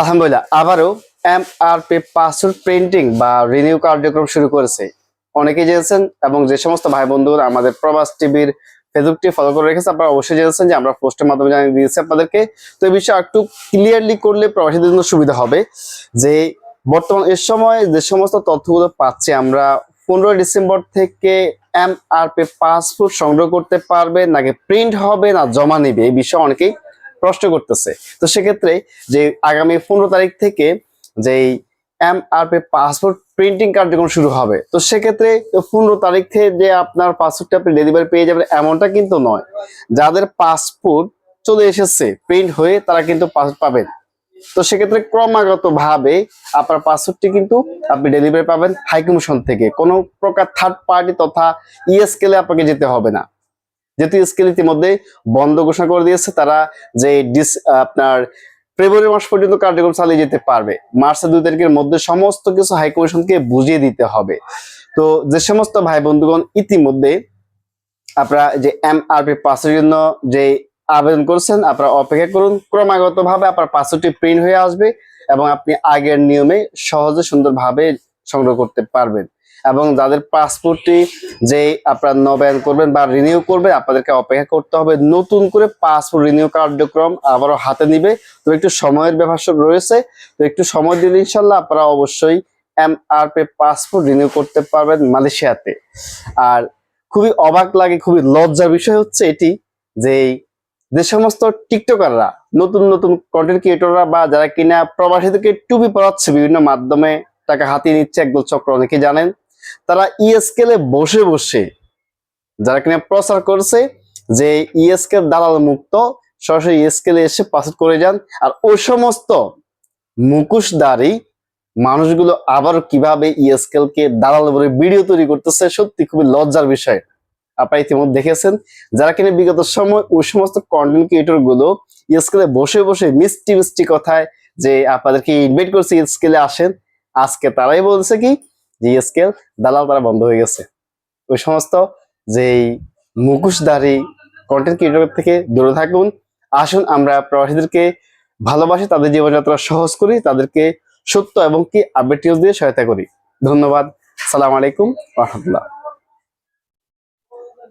আলহামদুলিল্লাহ, আবারও M R P password printing বা রিনিউ কার্যক্রম শুরু করেছে। অনেকেই জেনেছেন এবং যে সমস্ত ভাই বন্ধুরা আমাদের প্রবাস টিভির ফেসবুকটি ফলো করে রেখেছে, আপনারা অবশ্যই জেনেছেন যে আমরা পোস্টের মাধ্যমে জানিয়ে দিয়েছি আপনাদেরকে। তো এই বিষয়ে একটু ক্লিয়ারলি করলে প্রবাসীদের জন্য সুবিধা হবে যে বর্তমান এর সময় যে সমস্ত তথ্যগুলো পাচ্ছি, আমরা পনেরোই ডিসেম্বর থেকে এম আর পি পাসপোর্ট সংগ্রহ করতে পারবে নাকি প্রিন্ট হবে না জমা নেবে, এই বিষয়ে অনেকেই প্রশ্ন করতেছে। তো সেক্ষেত্রে যে আগামী পনেরো তারিখ থেকে যেই M R P passport printing কার্যক্রম শুরু হবে, তো সেক্ষেত্রে পনেরো তারিখ থেকে যে আপনার পাসপোর্টটা আপনি ডেলিভারি পেয়ে যাবেন এমনটা কিন্তু নয়। যাদের পাসপোর্ট চলে এসেছে প্রিন্ট হয়ে তারা কিন্তু পাসপোর্ট পাবেন। তো সেক্ষেত্রে ক্রমাগত ভাবে আপনার পাসপোর্টটি কিন্তু আপনি ডেলিভারি পাবেন হাই কমিশন থেকে। কোনো প্রকার থার্ড পার্টি তথা ইএসকেলে আপনাকে যেতে হবে না। যেহেতু স্কেল ইতিমধ্যে বন্ধ ঘোষণা করে দিয়েছে, তারা যে ডিস, আপনার ফেব্রুয়ারি মাস পর্যন্ত কার্যক্রম চালিয়ে যেতে পারবে। মার্চের দুই তারিখের মধ্যে সমস্ত কিছু হাই কমিশনকে বুঝিয়ে দিতে হবে। তো যে সমস্ত ভাই বন্ধুগণ ইতিমধ্যে আপনারা যে এম আর পি পাসের জন্য যে আবেদন করছেন, আপনারা অপেক্ষা করুন। ক্রমাগত ভাবে আপনার পাসওয়ার্ডটি প্রিন্ট হয়ে আসবে এবং আপনি আগের নিয়মে সহজে সুন্দরভাবে সংগ্রহ করতে পারবেন। এবং যাদের পাসপোর্টটি যে আপনারা নবায়ন করবেন বা রিনিউ করবেন, আপনাদেরকে অপেক্ষা করতে হবে নতুন করে পাসপোর্ট রিনিউ কার্যক্রম আবারও হাতে নিবে। তো একটু সময়ের ব্যাপার সব রয়েছে। তো একটু সময় দিলে ইনশাল্লাহ আপনারা অবশ্যই M R P passport renew করতে পারবেন মালয়েশিয়াতে। আর খুবই অবাক লাগে, খুবই লজ্জার বিষয় হচ্ছে এটি যে যে সমস্ত টিকটকাররা, নতুন নতুন কন্টেন্ট ক্রিয়েটররা বা যারা কিনা প্রবাসীদেরকে টুপি পড়াচ্ছে বিভিন্ন মাধ্যমে টাকা হাতিয়ে নিচ্ছে একদল চক্র। অনেকে জানেন, তারা ইএসকেলে বসে বসে যারা কিনা প্রচার করছে যে ইএসকে দালাল মুক্ত, সরাসরি ইএসকেলে এসে পাসপোর্ট করে যান। আর ওই সমস্ত মুখোশধারী মানুষগুলো আবার কীভাবে ইএসকেল কে দালাল বলে ভিডিও তৈরি করতেছে, সত্যি খুবই লজ্জার বিষয়। আপনারা ইতিমধ্যে দেখেছেন, যারা কিনা বিগত সময় ওই সমস্ত কন্টেন্ট ক্রিয়েটরগুলো ইএসকেলে বসে বসে মিষ্টি মিষ্টি কথায় যে আপনাদেরকে ইনভাইট করছে ইএসকেলে আসেন আজকে তারাই বলছে কি? যে স্কেল দালাল তারা বন্ধ হয়ে গেছে। ওই সমস্ত যেই মুখোশধারী কন্টেন্ট ক্রিয়েটর থেকে দূরে থাকুন। আসুন, আমরা প্রবাসীদেরকে ভালোবাসি, তাদের জীবনযাত্রা সহজ করি, তাদেরকে সত্য এবং কি আপডেট দিয়ে সহায়তা করি। ধন্যবাদ। সালাম আলাইকুম রহমতুল্লাহ।